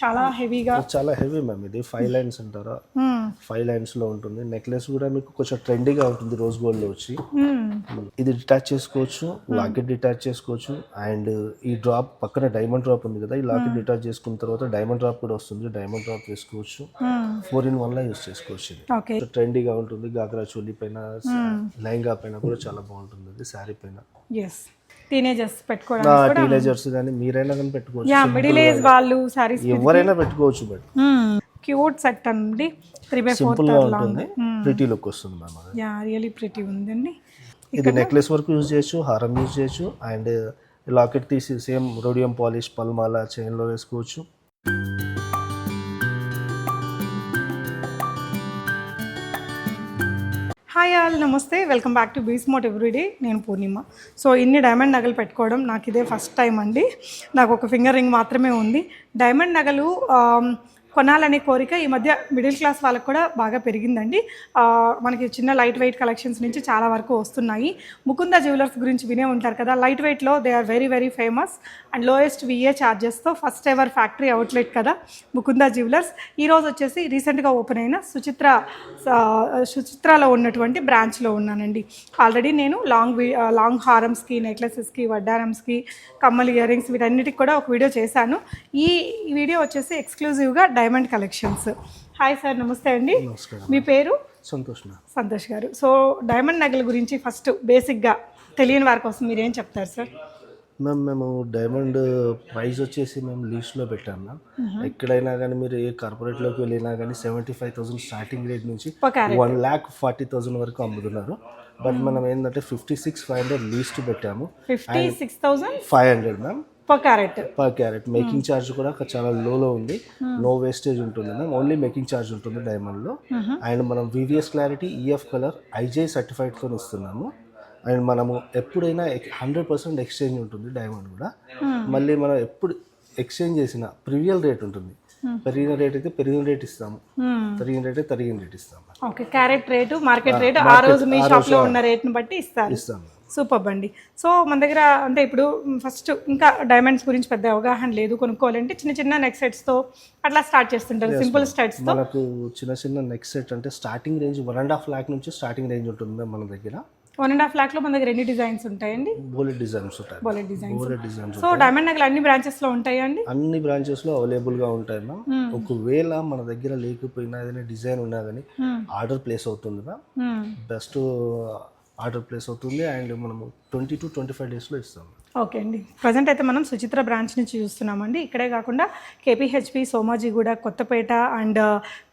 చాలా హెవీగా చాలా హెవీ మ్యామ్ ఇది ఫైవ్ లైన్స్ అంటారా? ఫైవ్ లైన్స్లో ఉంటుంది. నెక్లెస్ కూడా మీకు కొంచెం ట్రెండీగా ఉంటుంది రోజ్ గోల్డ్లో వచ్చి. ఇది డిటాచ్ చేసుకోవచ్చు లాకెట్ డిటాచ్ చేసుకోవచ్చు. అండ్ ఈ డ్రాప్ పక్కన డైమండ్ డ్రాప్ ఉంది కదా ఈ లాకెట్ డిటాచ్ చేసుకున్న తర్వాత డైమండ్ డ్రాప్ కూడా వస్తుంది. డైమండ్ డ్రాప్ వేసుకోవచ్చు. ఫోర్ ఇన్ వన్ లా యూస్ చేసుకోవచ్చు ఇది. ట్రెండీగా ఉంటుంది. గాగ్రా చోలీ పైన లెహంగా పైన కూడా చాలా బాగుంటుంది. అది శారీ పైన. టీనేజర్స్ పెట్టుకోవడానికి టీనేజర్స్ కానీ మీరైనా కానీ పెట్టుకోవచ్చు. యా మిడిల్ ఏజ్ వాళ్ళు సారీస్ ఎవరైనా పెట్టుకోవచ్చు బట్ క్యూట్ సెట్ అండి. త్రీ బై ఫోర్ ఉంటుంది. ప్రిటీ లుక్ వస్తుంది మ్యామ్ యా రియలీ ప్రిటీ ఉందండి. ఇది నెక్లెస్ వరకు యూజ్ చేయొచ్చు హారం యూజ్ చేయొచ్చు అండ్ లాకెట్ తీసి సేమ్ రోడియం పాలిష్ పల్మాల చైన్లో వేసుకోవచ్చు. హాయ్ ఆల్ నమస్తే. వెల్కమ్ బ్యాక్ టు బీస్ మోట్ ఎవ్రీడే నేను పూర్ణిమ. సో ఇన్ని డైమండ్ నగలు పెట్టుకోవడం నాకు ఇదే ఫస్ట్ టైం అండి. నాకు ఒక ఫింగర్ రింగ్ మాత్రమే ఉంది. డైమండ్ నగలు um, కొనాలనే కోరిక ఈ మధ్య మిడిల్ క్లాస్ వాళ్ళకు కూడా బాగా పెరిగిందండి. మనకి చిన్న లైట్ వెయిట్ కలెక్షన్స్ నుంచి చాలా వరకు వస్తున్నాయి. ముకుంద జ్యువెలర్స్ గురించి వినే ఉంటారు కదా లైట్ వెయిట్లో they are very very famous and lowest VA ఛార్జెస్తో first ever factory outlet కదా ముకుంద జ్యువెలర్స్. ఈరోజు వచ్చేసి రీసెంట్గా ఓపెన్ అయిన సుచిత్ర సుచిత్రలో ఉన్నటువంటి బ్రాంచ్లో ఉన్నానండి. ఆల్రెడీ నేను లాంగ్ లాంగ్ హారమ్స్కి నెక్లెసెస్కి వడ్డారమ్స్కి కమ్మల్ ఇయర్ రింగ్స్ వీటన్నిటికి కూడా ఒక వీడియో చేశాను. ఈ ఈ వీడియో వచ్చేసి ఎక్స్క్లూజివ్గా డైమండ్ కలెక్షన్స్. హాయ్ సార్ నమస్తే అండి. నమస్కారం. మీ పేరు? సంతోష్ సంతోష్ గారు. సో డైమండ్ నగల గురించి ఫస్ట్ బేసిక్గా తెలియని వారి కోసం మీరు ఏం చెప్తారు సార్? మ్యామ్ మేము డైమండ్ ప్రైస్ వచ్చేసి మేము లీస్ట్లో పెట్టాం మ్యామ్. ఎక్కడైనా కానీ మీరు ఏ కార్పొరేట్లోకి వెళ్ళినా కానీ seventy five thousand starting rate నుంచి వన్ ల్యాక్ ఫార్టీ థౌసండ్ వరకు అమ్ముతున్నారు. బట్ మనం ఏంటంటే fifty six five hundred least పెట్టాము. Fifty six thousand five hundred ma'am. Per carat per carat making charge కూడా చాలా లోలో ఉంది. నో వేస్టేజ్ ఉంటుంది మ్యామ్ ఓన్లీ మేకింగ్ ఛార్జ్ ఉంటుంది డైమండ్లో. అండ్ మనం VVS clarity EF colour IJ సర్టిఫైడ్తో ఇస్తున్నాము. అండ్ మనము ఎప్పుడైనా హండ్రెడ్ పర్సెంట్ ఎక్స్చేంజ్ ఉంటుంది డైమండ్ కూడా. మళ్ళీ మనం ఎప్పుడు ఎక్స్చేంజ్ చేసిన ప్రివియల్ రేట్ ఉంటుంది. పెరిగిన రేట్ అయితే పెరిగిన రేట్ ఇస్తాము. తరిగిన రేట్ అయితే తరిగిన రేట్ ఇస్తాము. Okay carat rate market rate ఆ రోజు మీ షాప్లో ఉన్న రేట్ని బట్టి ఇస్తారు. ఇస్తాము. సూపర్ అండి. సో మన దగ్గర అంటే ఇప్పుడు ఫస్ట్ ఇంకా డైమండ్స్ గురించి పెద్ద అవగాహన లేదు. కొనుక్కోవాలంటే చిన్న చిన్న నెక్ సెట్స్తో అట్లా స్టార్ట్ చేస్తుంటారు. సింపుల్ స్టెట్స్తో మనకు చిన్న చిన్న నెక్స్ట్ సెట్ అంటే starting range one and half lakh నుంచి స్టార్టింగ్ రేంజ్ ఉంటుంది మన దగ్గర. వన్ అండ్ హాఫ్ ల్యాక్లో మన దగ్గర ఎన్ని డిజైన్స్ ఉంటాయండి? బోలెట్ డిజైన్స్ ఉంటాయి బోలెట్ డిజైన్స్. బోలెట్ డిజైన్స్ సో డైమండ్ నగలు అన్ని బ్రాంచెస్లో ఉంటాయండి అన్ని బ్రాంచెస్లో అవైలబుల్గా ఉంటాయి మ్యామ్. ఒకవేళ మన దగ్గర లేకపోయినా ఏదైనా డిజైన్ ఉన్నా కానీ ఆర్డర్ ప్లేస్ అవుతుంది మ్యామ్. బెస్ట్ ఆర్డర్ ప్లేస్ అవుతుంది అండ్ మనము ట్వంటీ టు ట్వంటీ ఫైవ్ డేస్లో ఇస్తాం. ఓకే అండి. ప్రజెంట్ అయితే మనం సుచిత్ర బ్రాంచ్ నుంచి చూస్తున్నామండి. ఇక్కడే కాకుండా కేపీహెచ్పి సోమాజిగూడ కొత్తపేట అండ్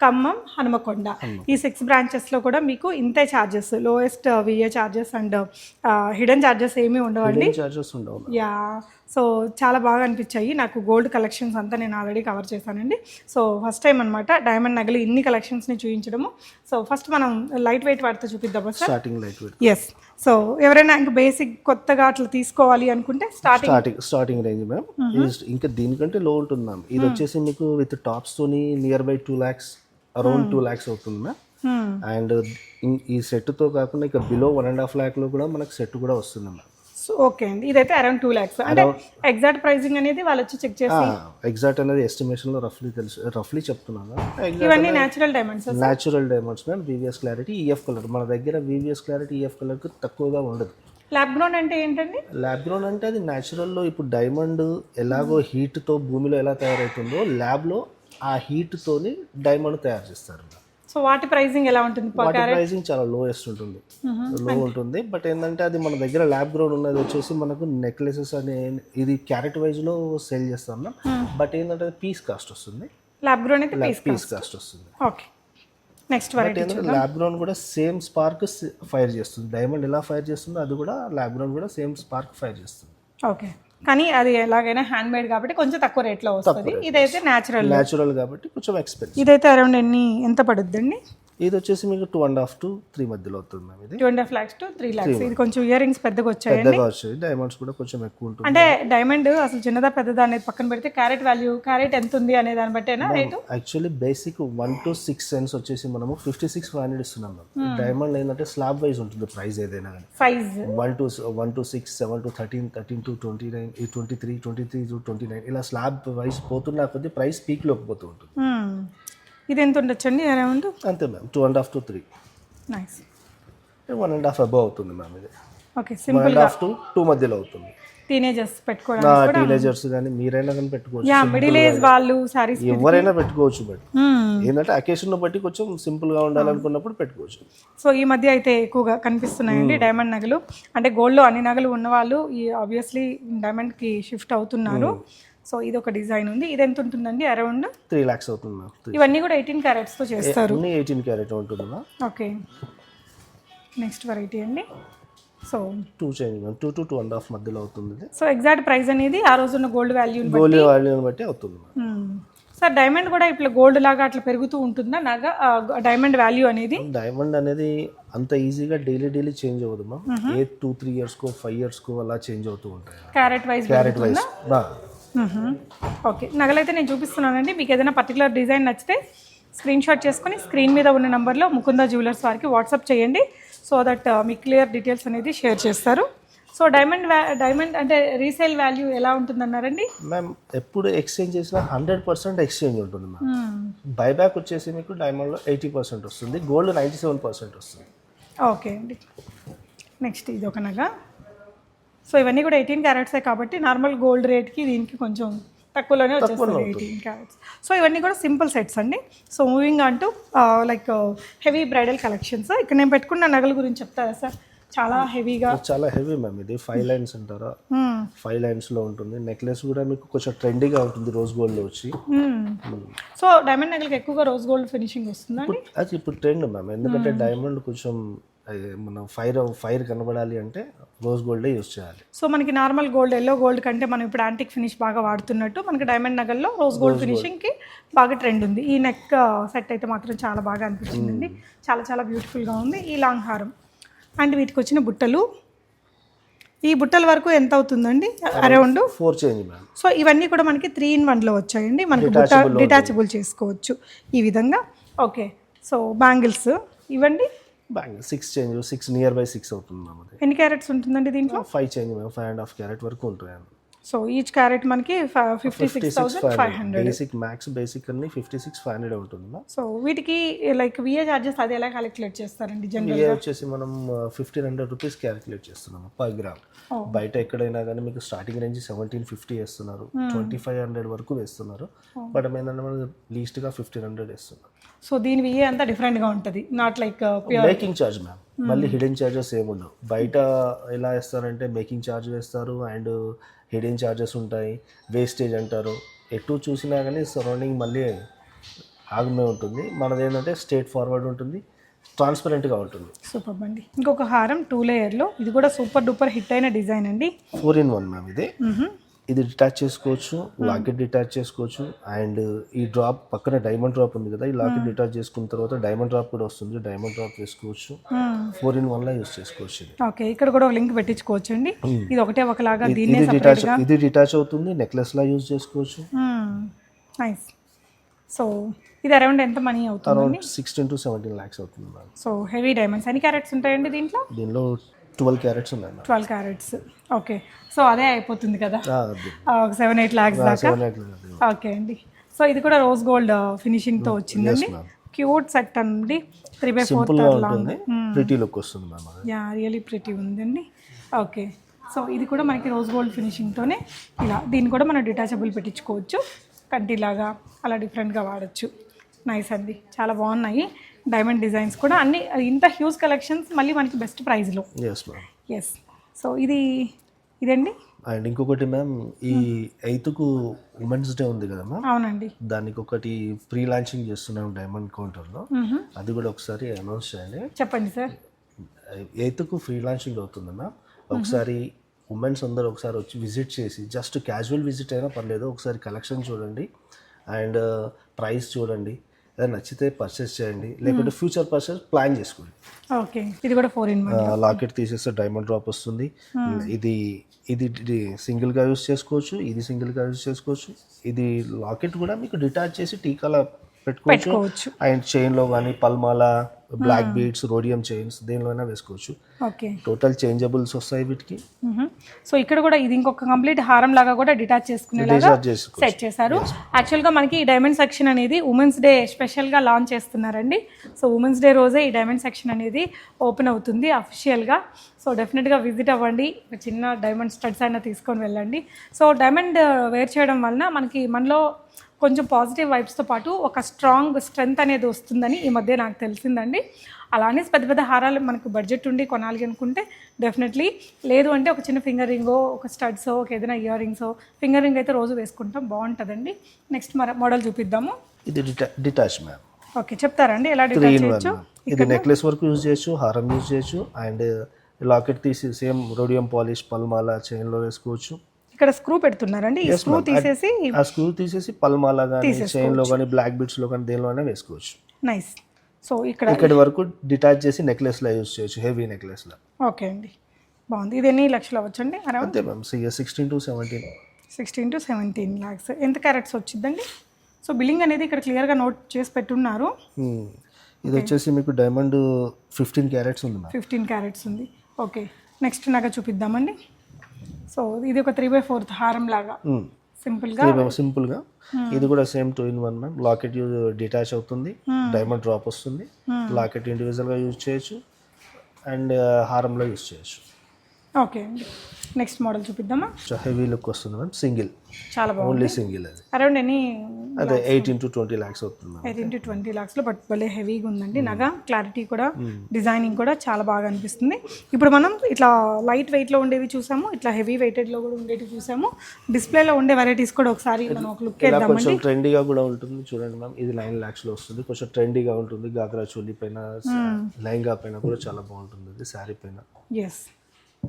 ఖమ్మం హనుమకొండ. ఈ సిక్స్ బ్రాంచెస్లో కూడా మీకు ఇంతే charges lowest VA charges and hidden charges ఏమీ ఉండవండి. చార్జెస్ ఉండవు. యా సో చాలా బాగా అనిపించాయి. నాకు గోల్డ్ కలెక్షన్స్ అంతా నేను ఆల్రెడీ కవర్ చేశానండి. సో ఫస్ట్ టైం అనమాట డైమండ్ నగలు ఇన్ని కలెక్షన్స్ని చూపించడము సో ఫస్ట్ మనం లైట్ వెయిట్ వాటితో చూపిద్దామా sir? Starting light weight yes so ఎవరైనా ఇంకా బేసిక్ కొత్తగా అట్లా తీసుకోవాలి అనుకుంటే starting starting starting range ma'am ఇంకా దీనికంటే లో ఉంటుంది మ్యామ్ ఇది వచ్చేసి మీకు విత్ టాప్స్ తోని near by two lakhs around two lakhs అవుతుంది మ్యామ్ అండ్ ఈ సెట్తో కాకుండా ఇక బిలో వన్ అండ్ హాఫ్ ల్యాక్లో కూడా మనకు సెట్ కూడా వస్తుంది మ్యామ్ సో ఓకే అండి ఇదైతే అరౌండ్ టూ ల్యాక్స్ అంటే ఎగ్జాక్ట్ ప్రైసింగ్ అనేది వాళ్ళు వచ్చి చెక్ చేసి ఎగ్జాక్ట్ అనేది ఎస్టిమేషన్లో రఫ్లీ తెలుసు రఫ్లీ చెప్తున్నాను. ఇవన్నీ natural diamonds natural diamonds ma'am VVS clarity EF colour మన దగ్గర వివిఎస్ క్లారిటీ ఈఎఫ్ కలర్ తక్కువగా ఉండదు. ల్యాబ్ గ్రౌండ్ అంటే ఏంటండి? ల్యాబ్ గ్రౌండ్ అంటే అది న్యాచురల్లో ఇప్పుడు డైమండ్ ఎలాగో హీట్తో భూమిలో ఎలా తయారవుతుందో ల్యాబ్లో ఆ హీట్తోని డైమండ్ తయారు చేస్తారు. సో వాటి ప్రైసింగ్ ఎలా ఉంటుంది వాటి? ప్రైసింగ్ చాలా లోయెస్ట్ ఉంటుంది. లో ఉంటుంది. బట్ ఏంటంటే అది మన దగ్గర ల్యాబ్ గ్రౌండ్ ఉన్నది వచ్చేసి మనకు నెక్లెసెస్ అనే ఇది క్యారెట్ వైజ్లో సేల్ చేస్తాం బట్ ఏంటంటే పీస్ కాస్ట్ వస్తుంది. ల్యాబ్ గ్రౌండ్ అయితే పీస్ కాస్ట్ వస్తుంది. ఓకే నెక్స్ట్ వెరైటీ ఏంటంటే ల్యాబ్ గ్రౌండ్ కూడా సేమ్ స్పార్క్ ఫైర్ చేస్తుంది. డైమండ్ ఎలా ఫైర్ చేస్తుందో అది కూడా ల్యాబ్ గ్రౌండ్ కూడా సేమ్ స్పార్క్ ఫైర్ చేస్తుంది. ఓకే కానీ అది ఎలాగైనా హ్యాండ్ మేడ్ కాబట్టి కొంచెం తక్కువ రేట్లో వస్తుంది. ఇదైతే న్యాచురల్ న్యాచురల్ కాబట్టి కొంచెం ఎక్స్పెన్సివ్ ఇదైతే అరౌండ్ ఎన్ని ఎంత పడుద్దండి? ఇది వచ్చేసి మీకు two and half to three మధ్యలో అవుతుంది మ్యామ్ ఇది. Two and half lakhs to three lakhs ఇది కొంచెం ఇయర్ రింగ్స్ పెద్దగా వచ్చాయండి. పెద్దగా వచ్చాయి. డైమండ్స్ కూడా కొంచెం ఎక్కువ ఉంటుంది అంటే డైమండ్ అసలు చిన్నదా పెద్దదా అనేది పక్కన పెడితే క్యారెట్ వాల్యూ క్యారెట్ ఎంత ఉంది అనే దాన్ని బట్టేనా rate actually basic one to six cents వచ్చేసి మనము ఫిఫ్టీ సిక్స్ ఫైవ్ హండ్రెడ్ ఇస్తున్నాం మ్యామ్ డైమండ్ ఏంటంటే స్లాబ్ వైజ్ ఉంటుంది ప్రైస్ ఏదైనా కానీ. Size one to one to six seven to thirteen thirteen to twenty nine twenty three twenty three to twenty nine ఇలా slab wise పోతున్నా కొద్దీ price పీక్లోకి పోతూ ఉంటుంది. ఇది ఎంత ఉండొచ్చండి అరౌండ్ అంతే ma'am. Two and half to three nice one and half above అవుతుంది మ్యామ్ ఇది. Okay simple and half to two మధ్యలో అవుతుంది. టీనేజర్స్ పెట్టుకోవడం నా టీనేజర్స్ కానీ మీరైనా కానీ పెట్టుకోవచ్చు. యా మిడిల్ ఏజ్ వాళ్ళు సారీస్ ఎవరైనా పెట్టుకోవచ్చు బట్. ఏంటంటే అకేషన్ బట్టి కొంచెం సింపుల్గా ఉండాలనుకున్నప్పుడు పెట్టుకోవచ్చు. సో ఈ మధ్య అయితే ఎక్కువగా కనిపిస్తున్నాయండి డైమండ్ నగలు. అంటే గోల్డ్లో అన్ని నగలు ఉన్న వాళ్ళు ఈ ఆబ్వియస్లీ డైమండ్కి షిఫ్ట్ అవుతున్నారు. సో ఇది ఒక డిజైన్ ఉంది. ఇది ఎంత ఉంటుందండి? అరౌండ్ త్రీ ల్యాక్స్ అవుతుంది ఇవన్నీ కూడా ఎయిటీన్ క్యారెట్స్తో చేస్తారు. అన్ని ఎయిటీన్ క్యారెట్ ఉంటుంది ఓకే. నెక్స్ట్ వెరైటీ అండి. So two change two to two and half మధ్యలో అవుతుంది సో ఎగ్జాక్ట్ ప్రైస్ అనేది ఆ రోజున్న గోల్డ్ వాల్యూ గోల్డ్ వాల్యూని బట్టి అవుతుంది సార్ డైమండ్ కూడా ఇట్లా గోల్డ్ లాగా అట్లా పెరుగుతూ ఉంటుందా? నాగా డైమండ్ వాల్యూ అనేది? డైమండ్ అనేది అంత ఈజీగా డైలీ డైలీ చేంజ్ అవ్వదు మ్యామ్. ఏ టూ త్రీ ఇయర్స్కో ఫైవ్ ఇయర్స్కో అలా చేంజ్ అవుతూ ఉంటాయి carat wise carat wise okay. నగలైతే నేను చూపిస్తున్నానండి. మీకు ఏదైనా పర్టికులర్ డిజైన్ నచ్చితే స్క్రీన్ షాట్ చేసుకొని స్క్రీన్ మీద ఉన్న నెంబర్లో ముకుంద జ్యువెలర్స్ వారికి వాట్సాప్ చేయండి. సో దట్ మీకు క్లియర్ డీటెయిల్స్ అనేది షేర్ చేస్తారు. సో డైమండ్ డైమండ్ అంటే రీసేల్ వాల్యూ ఎలా ఉంటుందన్నారండి? మ్యామ్ ఎప్పుడు ఎక్స్చేంజ్ చేసినా హండ్రెడ్ పర్సెంట్ ఎక్స్చేంజ్ ఉంటుంది మ్యామ్ బైబ్యాక్ వచ్చేసి మీకు డైమండ్లో ఎయిటీ పర్సెంట్ వస్తుంది. గోల్డ్ నైంటీ సెవెన్ పర్సెంట్ వస్తుంది. ఓకే అండి. నెక్స్ట్ ఇది ఒక నగ. సో ఇవన్నీ కూడా ఎయిటీన్ క్యారెట్సే కాబట్టి నార్మల్ గోల్డ్ రేట్కి దీనికి కొంచెం తక్కువలోనే వచ్చేస్తుంది ఎయిటీన్ క్యారెట్స్. సో ఇవన్నీ కూడా సింపుల్ సెట్స్ అండి. సో మూవింగ్ అంటూ లైక్ హెవీ బ్రైడల్ కలెక్షన్స్. ఇక్కడ నేను పెట్టుకున్న నగల గురించి చెప్తారా సార్? చాలా హెవీగా. చాలా హెవీ మ్యామ్ ఇది. ఫైవ్ లైన్స్ అంటారా? ఫైవ్ లైన్స్లో ఉంటుంది. నెక్లెస్ కూడా మీకు కొంచెం ట్రెండీగా ఉంటుంది రోజ్ గోల్డ్లో వచ్చి. సో డైమండ్ నగలకి ఎక్కువగా రోజ్ గోల్డ్ ఫినిషింగ్ వస్తుందండి అది ఇప్పుడు ట్రెండ్ మ్యామ్. ఎందుకంటే డైమండ్ కొంచెం అది మనం ఫైర్ ఫైర్ కనబడాలి అంటే రోజ్ గోల్డే యూస్ చేయాలి. సో మనకి నార్మల్ గోల్డ్ ఎల్లో గోల్డ్ కంటే మనం ఇప్పుడు యాంటిక్ ఫినిష్ బాగా వాడుతున్నట్టు మనకి డైమండ్ నగల్లో రోజ్ గోల్డ్ ఫినిషింగ్కి బాగా ట్రెండ్ ఉంది. ఈ నెక్ సెట్ అయితే మాత్రం చాలా బాగా అనిపించిందండి. చాలా చాలా బ్యూటిఫుల్గా ఉంది. ఈ లాంగ్ హారం. అండ్ వీటికి వచ్చిన బుట్టలు. ఈ బుట్టల వరకు ఎంత అవుతుందండి? అరౌండ్ ఫోర్ చేంజ్ సో ఇవన్నీ కూడా మనకి త్రీ ఇన్ వన్లో వచ్చాయండి. మనకి బుట్ట డిటాచబుల్ చేసుకోవచ్చు ఈ విధంగా. ఓకే. సో బ్యాంగిల్స్ ఇవ్వండి. Bang six change six near by six అవుతుంది అది ఎన్ని క్యారెట్స్ ఉంటుందండి దీంట్లో? Five change five and half carat వరకు ఉంటుంది సో ఈచ్ క్యారెట్ మనకి fifty six thousand five hundred basic max basic అన్ని ఫిఫ్టీ సిక్స్ ఫైవ్ హండ్రెడ్ ఉంటుంది సో వీటికి లైక్ విఏ చార్జెస్ అది ఎలా క్యాలిక్యులేట్ చేస్తారండి జనరల్ వచ్చేసి మనం ఫిఫ్టీన్ హండ్రెడ్ రూపీస్ క్యాలిక్యులేట్ చేస్తున్నాము పర్ గ్రామ్ బయట ఎక్కడైనా కానీ మీకు స్టార్టింగ్ రేంజ్ సెవెంటీన్ ఫిఫ్టీ వేస్తున్నారు. ట్వంటీ ఫైవ్ హండ్రెడ్ వరకు వేస్తున్నారు. బట్ ఏంటంటే మనం లీస్ట్గా ఫిఫ్టీన్ హండ్రెడ్ వేస్తున్నాం. సో దీని విఏ అంతా డిఫరెంట్గా ఉంటుంది. Not like making charge ma'am మళ్ళీ హిడెన్ ఛార్జెస్ ఏముండవు బయట ఎలా వేస్తారంటే మేకింగ్ ఛార్జ్ వేస్తారు అండ్ హిడెన్ ఛార్జెస్ ఉంటాయి. వేస్టేజ్ అంటారు. ఎటు చూసినా కానీ సరౌండింగ్ మళ్ళీ ఆగమే ఉంటుంది. మనది ఏంటంటే స్టేట్ ఫార్వర్డ్ ఉంటుంది. ట్రాన్స్పరెంట్గా ఉంటుంది. సూపర్ అండి. ఇంకొక హారం టూ లేయర్లో ఇది కూడా సూపర్ డూపర్ హిట్ అయిన డిజైన్ అండి. ఫోర్ ఇన్ వన్ మ్యామ్ ఇది. ఇది డిటాచ్ చేసుకోవచ్చు లాకెట్ డిటాచ్ చేసుకోవచ్చు అండ్ ఈ డ్రాప్ పక్కన డైమండ్ డ్రాప్ ఉంది కదా ఈ లాకెట్ డిటాచ్ చేసుకున్న తర్వాత డైమండ్ డ్రాప్ కూడా వస్తుంది. డైమండ్ డ్రాప్ వేసుకోవచ్చు ఫోర్ ఇన్ వన్ లా యూస్ చేసుకోవచ్చు ఇది. ఓకే ఇక్కడ కూడా ఒక లింక్ పెట్టించుకోవచ్చు అండి. ఇది ఒకటే ఒకలాగా దీన్నే డిటాచ్ ఇది డిటాచ్ అవుతుంది నెక్లెస్ లా యూజ్ చేసుకోవచ్చు. నైస్ సో ఇది అరౌండ్ ఎంత మనీ అవుతుంది around sixteen to seventeen lakhs అవుతుంది సో హెవీ డైమండ్స్ ఎన్ని క్యారెట్స్ ఉంటాయండి దీంట్లో? దీనిలో ట్వెల్వ్ క్యారెట్స్ ఉన్నాయి ట్వెల్వ్ క్యారెట్స్. ఓకే. సో అదే అయిపోతుంది కదా? ఒక సెవెన్ ఎయిట్ ల్యాక్స్ దాకా? ఓకే అండి. సో ఇది కూడా రోజ్ గోల్డ్ ఫినిషింగ్తో వచ్చిందండి. ma'am. క్యూట్ సెట్ అండి. త్రీ బై గా ఉంటుంది. ప్రిటీ లుక్ వస్తుంది మ్యామ్ యా రియలీ ప్రిటీ ఉందండి. ఓకే సో ఇది కూడా మనకి రోజ్ గోల్డ్ ఫినిషింగ్తోనే ఇలా దీన్ని కూడా మనం డిటాచబుల్ పెట్టించుకోవచ్చు. కంటిలాగా అలా డిఫరెంట్గా వాడచ్చు. నైస్ అండి. చాలా బాగున్నాయి. డైమండ్ డిజైన్స్ కూడా అన్ని ఇంత హ్యూజ్ కలెక్షన్స్ మళ్ళీ మనకి బెస్ట్ ప్రైస్లో ఎస్ మ్యామ్ ఎస్ సో ఇది ఇదండి? అండ్ ఇంకొకటి మ్యామ్ ఈ ఎయిత్కు ఉమెన్స్ డే ఉంది కదా మ్యామ్ అవునండి. దానికి ఒకటి ప్రీ లాంచింగ్ చేస్తున్నాం డైమండ్ కౌంటర్లో. అది కూడా ఒకసారి అనౌన్స్ చేయండి. చెప్పండి సార్ ఎయిత్కు ఫ్రీ లాంచింగ్ అవుతుంది మ్యామ్ ఒకసారి ఉమెన్స్ అందరూ ఒకసారి వచ్చి విజిట్ చేసి జస్ట్ క్యాజువల్ విజిట్ అయినా పర్లేదు ఒకసారి కలెక్షన్ చూడండి. అండ్ ప్రైస్ చూడండి. నచ్చితే పర్చేస్ చేయండి. లేకుంటే ఫ్యూచర్ పర్చేస్ ప్లాన్ చేసుకోండి. ఓకే ఇది కూడా ఫోర్ ఇన్ లాకెట్ తీసేస్తే డైమండ్ డ్రాప్ వస్తుంది. ఇది ఇది సింగిల్గా యూస్ చేసుకోవచ్చు ఇది సింగిల్గా యూస్ చేసుకోవచ్చు. ఇది లాకెట్ కూడా మీకు డిటాచ్ చేసి టీకాల పెట్టుకోవచ్చు. అండ్ చైన్లో కానీ పల్మాల బ్లాక్ బీడ్స్ రోడియం చైన్స్ దేనిలోనే వేసుకోవచ్చు. ఓకే. టోటల్ చేంజబుల్స్ వస్తాయి వీటికి. సో ఇక్కడ కూడా ఇది ఇంకొక కంప్లీట్ హారం లాగా కూడా డిటాచ్ చేసుకునేలాగా చేసుకోవచ్చు సెట్ చేశారు. యాక్చువల్గా మనకి ఈ డైమండ్ సెక్షన్ అనేది ఉమెన్స్ డే స్పెషల్గా లాంచ్ చేస్తున్నారండి. సో ఉమెన్స్ డే రోజే ఈ డైమండ్ సెక్షన్ అనేది ఓపెన్ అవుతుంది అఫిషియల్గా సో డెఫినెట్గా విజిట్ అవ్వండి. చిన్న డైమండ్ స్టడ్స్ అయినా తీసుకొని వెళ్ళండి. సో డైమండ్ వేర్ చేయడం వలన మనకి మనలో కొంచెం పాజిటివ్ వైబ్స్తో పాటు ఒక స్ట్రాంగ్ స్ట్రెంగ్త్ అనేది వస్తుందని ఈ మధ్య నాకు తెలిసిందండి. అలానే పెద్ద పెద్ద హారాలు మనకు బడ్జెట్ ఉండి కొనాలి అనుకుంటే డెఫినెట్లీ లేదు అంటే ఒక చిన్న ఫింగర్ రింగో ఒక స్టడ్సో ఒక ఏదైనా ఇయర్ రింగ్సో ఫింగర్ రింగ్ అయితే రోజు వేసుకుంటాం బాగుంటుందండి. నెక్స్ట్ మర మోడల్ చూపిద్దాము. ఇది డిటా డిటాచ్ మ్యామ్ ఓకే చెప్తారండి ఎలా వన్ చేయొచ్చు? ఇది నెక్లెస్ వరకు యూజ్ చేయొచ్చు హారం యూజ్ చేయొచ్చు అండ్ లాకెట్ తీసి సేమ్ రోడియం పాలిష్ పల్మాల చైన్లో వేసుకోవచ్చు. ఇక్కడ స్క్రూ పెడుతున్నారండి. ఈ స్క్రూ తీసేసి ఆ స్క్రూ తీసేసి పల్మాల కానీ చైన్లో కానీ బ్లాక్ బిట్స్లో కానీ దేనిలోనే వేసుకోవచ్చు. నైస్ సో ఇక్కడ ఇక్కడి వరకు డిటాచ్ చేసి నెక్లెస్లో యూజ్ చేయొచ్చు హెవీ నెక్లెస్లో ఓకే అండి. బాగుంది. ఇది ఎన్ని లక్షలు అవ్వచ్చండి? అరౌండ్ అంతే ma'am sixteen to seventeen sixteen to seventeen lakhs ఎంత క్యారెట్స్ వచ్చిందండి? సో బిల్లింగ్ అనేది ఇక్కడ క్లియర్గా నోట్ చేసి పెట్టున్నారు. Hmm. ఇది వచ్చేసి మీకు డైమండ్ ఫిఫ్టీన్ క్యారెట్స్ ఉంది ఫిఫ్టీన్ క్యారెట్స్ ఉంది. ఓకే నెక్స్ట్ నగ చూపిద్దామండి. సో ఇది ఒక త్రీ బై ఫోర్త్ హారం లాగా. Hmm. సింపుల్గా సింపుల్గా ఇది కూడా same two in one ma'am locket use detach అవుతుంది. డైమండ్ డ్రాప్ వస్తుంది. లాకెట్ ఇండివిజువల్గా యూజ్ చేయొచ్చు. అండ్ హారంలో యూజ్ చేయొచ్చు. ఓకే నెక్స్ట్ మోడల్ చూపిద్దామా? హెవీ లుక్ వస్తుంది మ్యామ్ సింగిల్. చాలా బాగుంది. ఓన్లీ సింగిల్ అది. అరౌండ్ ఎనీ అదే ఎయిటీన్ టు ట్వంటీ ల్యాక్స్ అవుతుంది ఎయిటీన్ టు ట్వంటీ ల్యాక్స్లో బట్ భలే హెవీగా ఉందండి. నగ క్లారిటీ కూడా డిజైనింగ్ కూడా చాలా బాగా అనిపిస్తుంది. ఇప్పుడు మనం ఇట్లా లైట్ వెయిట్లో ఉండేవి చూసాము ఇట్లా హెవీ వెయిటెడ్లో కూడా ఉండేవి చూసాము. డిస్ప్లేలో ఉండే వెరైటీస్ కూడా ఒకసారి మనం ఒక లుక్ వేద్దామండి కొంచెం ట్రెండీగా కూడా ఉంటుంది. చూడండి మ్యామ్ ఇది నైన్ ల్యాక్స్లో వస్తుంది. కొంచెం ట్రెండీగా ఉంటుంది. గాగ్రా చోలీ పైన లెహంగా పైన కూడా చాలా బాగుంటుంది. శారీ పైన. ఎస్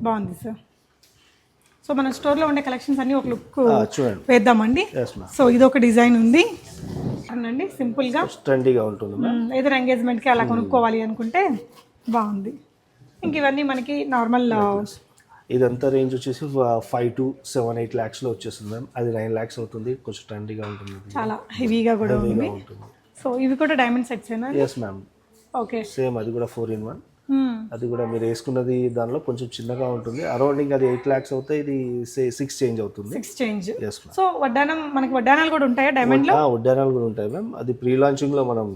బాగుంది సార్. సో మన స్టోర్లో ఉండే కలెక్షన్స్ అన్ని ఒక లుక్ చూడండి. వేద్దామండి. సో ఇది ఒక డిజైన్ ఉంది. అవునండి సింపుల్గా. ట్రెండీగా ఉంటుంది ఏదైనా ఎంగేజ్మెంట్కి అలా కొనుక్కోవాలి అనుకుంటే బాగుంది. ఇంక ఇవన్నీ మనకి నార్మల్ ఇదంతా రేంజ్ వచ్చేసి ఫైవ్ టు సెవెన్ ఎయిట్ ల్యాక్స్లో వచ్చేస్తుంది మ్యామ్ అది నైన్ ల్యాక్స్ అవుతుంది కొంచెం ట్రెండీగా ఉంటుంది. చాలా హెవీగా కూడా ఉంది. సో ఇవి కూడా డైమండ్ సెట్సేనా ఎస్ మ్యామ్ ఓకే సేమ్ అది కూడా ఫోర్ ఇన్ వన్. అది కూడా మీరు వేసుకున్నది దానిలో కొంచెం చిన్నగా ఉంటుంది. అరౌండింగ్ అది ఎయిట్ ల్యాక్స్ అవుతే ఇది సిక్స్ చేంజ్ అవుతుంది. ఎస్ మ్యామ్ సో వడ్డానం మనకి వడ్డానాలు కూడా ఉంటాయా డైమండ్లో? ఉడ్డానాలు కూడా ఉంటాయి మ్యామ్ అది ప్రీ లాంచింగ్లో మనం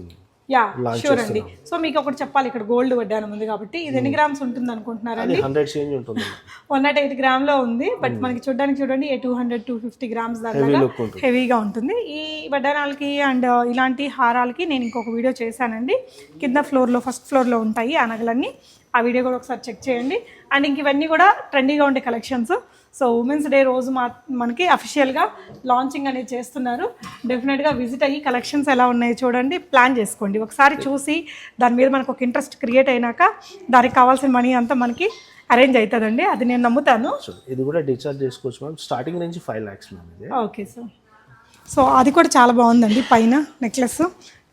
యా షూర్ అండి. సో మీకు ఒకటి చెప్పాలి ఇక్కడ గోల్డ్ వడ్డానం ఉంది కాబట్టి. ఇది ఎన్ని గ్రామ్స్ ఉంటుంది అనుకుంటున్నారండి? హండ్రెడ్ చేంజ్ ఉంటుంది. వన్ నాట్ ఎయిట్ గ్రామ్లో ఉంది బట్ మనకి చూడడానికి చూడండి two hundred two fifty grams దాకా హెవీగా ఉంటుంది. ఈ వడ్డానాలకి అండ్ ఇలాంటి హారాలకి నేను ఇంకొక వీడియో చేశానండి. కింద ఫ్లోర్లో ఫస్ట్ ఫ్లోర్లో ఉంటాయి ఆ నగలన్నీ. ఆ వీడియో కూడా ఒకసారి చెక్ చేయండి. అండ్ ఇంక ఇవన్నీ కూడా ట్రెండీగా ఉండే కలెక్షన్స్ సో ఉమెన్స్ డే రోజు మా మనకి అఫీషియల్గా లాంచింగ్ అనేది చేస్తున్నారు. డెఫినెట్గా విజిట్ అయ్యి కలెక్షన్స్ ఎలా ఉన్నాయో చూడండి. ప్లాన్ చేసుకోండి. ఒకసారి చూసి దాని మీద మనకు ఒక ఇంట్రెస్ట్ క్రియేట్ అయినాక దానికి కావాల్సిన మనీ అంతా మనకి అరేంజ్ అవుతుందండి అది నేను నమ్ముతాను. ఇది కూడా డిశ్చార్జ్ చేసుకోవచ్చు మ్యామ్ స్టార్టింగ్ నుంచి five lakhs ma'am okay sir so అది కూడా చాలా బాగుందండి. పైన నెక్లెస్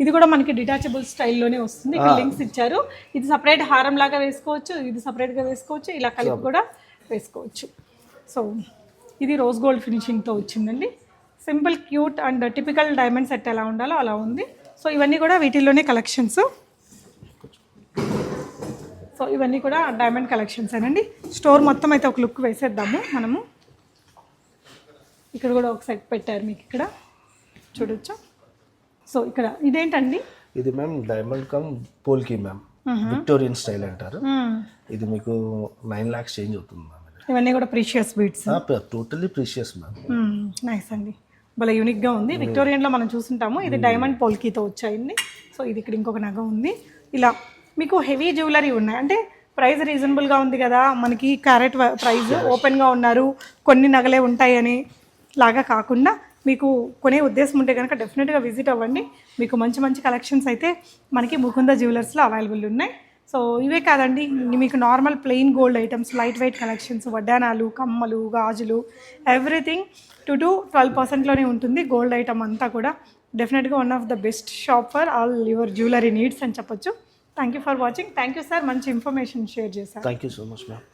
ఇది కూడా మనకి డిటాచబుల్ స్టైల్లోనే వస్తుంది. ఇక్కడ లింక్స్ ఇచ్చారు. ఇది సపరేట్ హారం లాగా వేసుకోవచ్చు ఇది సపరేట్గా వేసుకోవచ్చు ఇలా కలిపి కూడా వేసుకోవచ్చు. సో ఇది రోజ్ గోల్డ్ ఫినిషింగ్తో వచ్చిందండి. Simple cute and typical diamond set ఎలా ఉండాలో అలా ఉంది. సో ఇవన్నీ కూడా వీటిల్లోనే కలెక్షన్స్ సో ఇవన్నీ కూడా డైమండ్ కలెక్షన్స్ అండి స్టోర్ మొత్తం అయితే ఒక లుక్ వేసేద్దాము మనము. ఇక్కడ కూడా ఒక సెట్ పెట్టారు మీకు ఇక్కడ. చూడొచ్చు. సో ఇక్కడ ఇదేంటండి? ఇది ma'am diamond come పోల్కి ma'am. Victorian style అంటారు. ఇది మీకు నైన్ ల్యాక్స్ చేంజ్ అవుతుంది మ్యామ్ ఇవన్నీ కూడా precious beads. Totally precious ma'am. Nice అండి. భలే యూనిక్గా ఉంది. విక్టోరియన్లో మనం చూసుంటాము. ఇది డైమండ్ పోల్కీతో వచ్చాయండి. సో ఇది ఇక్కడ ఇంకొక నగ ఉంది. ఇలా మీకు హెవీ జ్యువెలరీ ఉన్నాయి. అంటే ప్రైస్ రీజనబుల్గా ఉంది కదా. మనకి క్యారెట్ ప్రైస్ ఓపెన్గా ఉన్నారు. కొన్ని నగలే ఉంటాయి అని లాగా కాకుండా మీకు కొనే ఉద్దేశం ఉంటే కనుక డెఫినెట్గా విజిట్ అవ్వండి. మీకు మంచి మంచి కలెక్షన్స్ అయితే మనకి ముకుంద జ్యువెలర్స్లో అవైలబుల్ ఉన్నాయి. సో ఇవే కాదండి. మీకు normal plain gold items light weight collections వడ్డానాలు కమ్మలు గాజులు ఎవ్రీథింగ్ టు టు ట్వెల్వ్ పర్సెంట్లోనే ఉంటుంది గోల్డ్ ఐటమ్ అంతా కూడా. డెఫినెట్గా one of the best shop for all your jewellery needs అని చెప్పొచ్చు. Thank you for watching thank you sir మంచి ఇన్ఫర్మేషన్ షేర్ చేశారు. Thank you so much ma'am